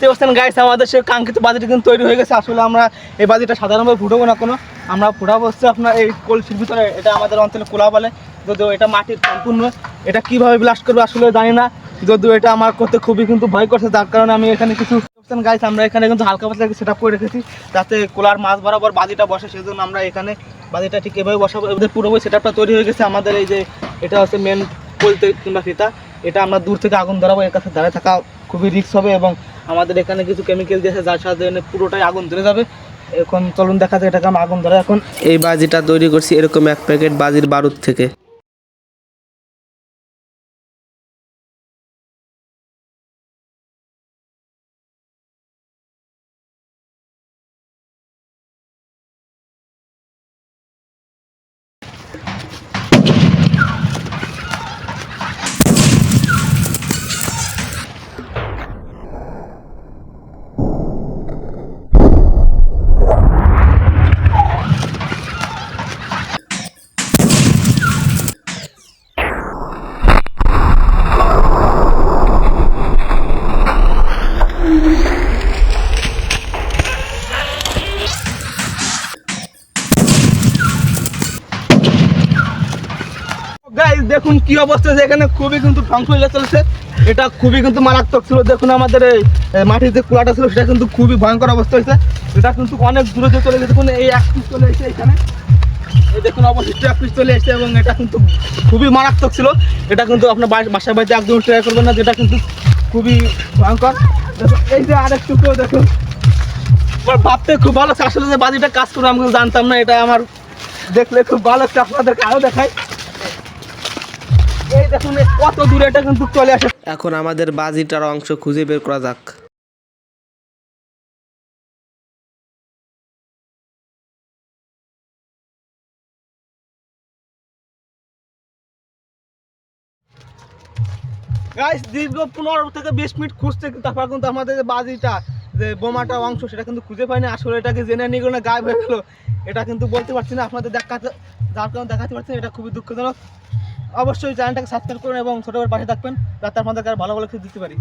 দেখতে পাচ্ছেন গাইস আমাদের সে কাঙ্ক্ষিত বাজিটা কিন্তু তৈরি হয়ে গেছে। আসলে আমরা এই বাজিটা সাধারণভাবে ফুটাবো না কোনো। আমরা ফুটাবো হচ্ছে আপনার এই কলসির ভিতরে, এটা আমাদের অঞ্চলে কোলা বলে। যদিও এটা মাটির সম্পূর্ণ, এটা কীভাবে ব্লাস্ট করবে আসলে জানি না। যদিও এটা আমার করতে খুবই কিন্তু ভয় করছে, যার কারণে আমি এখানে কিছু গাইস আমরা এখানে কিন্তু হালকা পাতলা সেট আপ করে রেখেছি, যাতে কোলার মাছ বরাবর বাজিটা বসে, সেজন্য আমরা এখানে বাজিটা ঠিক এভাবে বসাবো। এদের পুরোপুরি সেট আপটা তৈরি হয়ে গেছে আমাদের এই যে, এটা হচ্ছে মেন বলতে কিংবা ফিতা। এটা আমরা দূর থেকে আগুন ধরাবো, এর কাছে দাঁড়িয়ে থাকা খুবই রিস্ক হবে এবং আমাদের এখানে কিছু কেমিক্যাল দিয়েছে যার সাথে পুরোটাই আগুন ধরে যাবে। এখন চলুন দেখা যায় এটাকে আমরা আগুন ধরে এখন। এই বাজিটা তৈরি করছি এরকম এক প্যাকেট বাজির বারুদ থেকে। গাইস দেখুন কি অবস্থা এখানে খুবই কিন্তু ধ্বংস হয়ে চলছে। এটা খুবই কিন্তু মারাত্মক ছিল। দেখুন আমাদের মাটির যে কুলাটা ছিল, সেটা কিন্তু খুবই ভয়ঙ্কর অবস্থা হয়েছে। এটা কিন্তু অনেক দূরে দিয়ে চলে গেছে। দেখুন, এই এক পিস চলে এসেছে এখানে। এই দেখুন, অবশিষ্ট এক পিস চলে এসেছে এবং এটা কিন্তু খুবই মারাত্মক ছিল। এটা কিন্তু আপনার বাস- বাড়িতে একদম ট্রাই করবেন না। যেটা কিন্তু খুবই ভয়ঙ্কর। এই যে আরেক টুকরো দেখুন। আমার ভাবতে খুব ভালো। আসলে যে বাজিটা কাজ করে আমি জানতাম না। এটা আমার দেখলে খুব ভালো লাগছে। আপনাদেরকে আরও এই দেখুন কত দূরে এটা কিন্তু চলে আসে। এখন আমাদের বাজিটার অংশ খুঁজে বের করা যাক। গাইস দীর্ঘ পনেরো থেকে বিশ মিনিট খুঁজতে তারপর কিন্তু আমাদের যে বাজিটা যে বোমাটা অংশ সেটা কিন্তু খুঁজে পাইনি। আসলে এটাকে জেনে নিয়ে গেলে গায়েব হয়ে গেলো। এটা কিন্তু বলতে পারছি না আপনাদের দেখাতে যার কারণে দেখাতে পারছি না, এটা খুবই দুঃখজনক। অবশ্যই চ্যানেলটাকে সাবস্ক্রাইব করুন এবং ছোটবেলার পাশে থাকবেন। যাতে আপনাদেরকে আর ভালো ভালো কিছু দিতে পারি।